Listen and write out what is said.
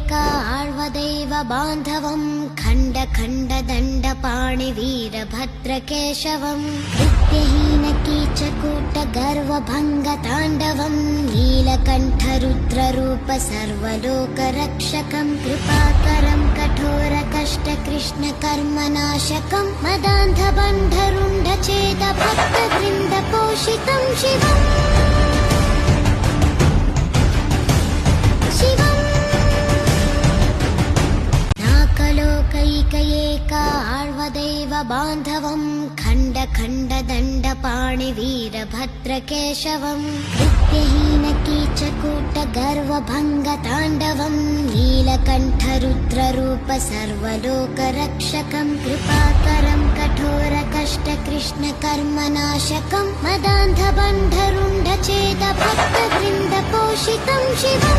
आळ्वदैव बान्धवम् खण्ड खण्ड दण्ड पाणिवीरभद्रकेशवम् कृत्यहीन कीचकूट गर्वभङ्ग ताण्डवम् नीलकण्ठरुद्ररूप सर्वलोकरक्षकम् कृपाकरम् कठोर कष्ट कृष्ण कर्मनाशकम् मदान्धबन्धरुण्ड चेद भक्तवृन्द पोषितम् शिवम् शिवम् ಶ್ರೀಲಂಕ ಆಳ್ವದೈವ ಬಾಂಧವಂ ಖಂಡ ಖಂಡ ದಂಡ ಪಾಣಿ ವೀರಭದ್ರ ಕೇಶವಂ ನಿತ್ಯಹೀನ ಕೀಚಕೂಟ ಗರ್ವಭಂಗ ತಾಂಡವಂ ನೀಲಕಂಠ ರುದ್ರ ರೂಪ ಸರ್ವಲೋಕ ರಕ್ಷಕಂ ಕೃಪಾಕರಂ ಕಠೋರ ಕಷ್ಟ ಕೃಷ್ಣ ಕರ್ಮ ನಾಶಕಂ ಮದಾಂಧ ಬಂಧರುಂ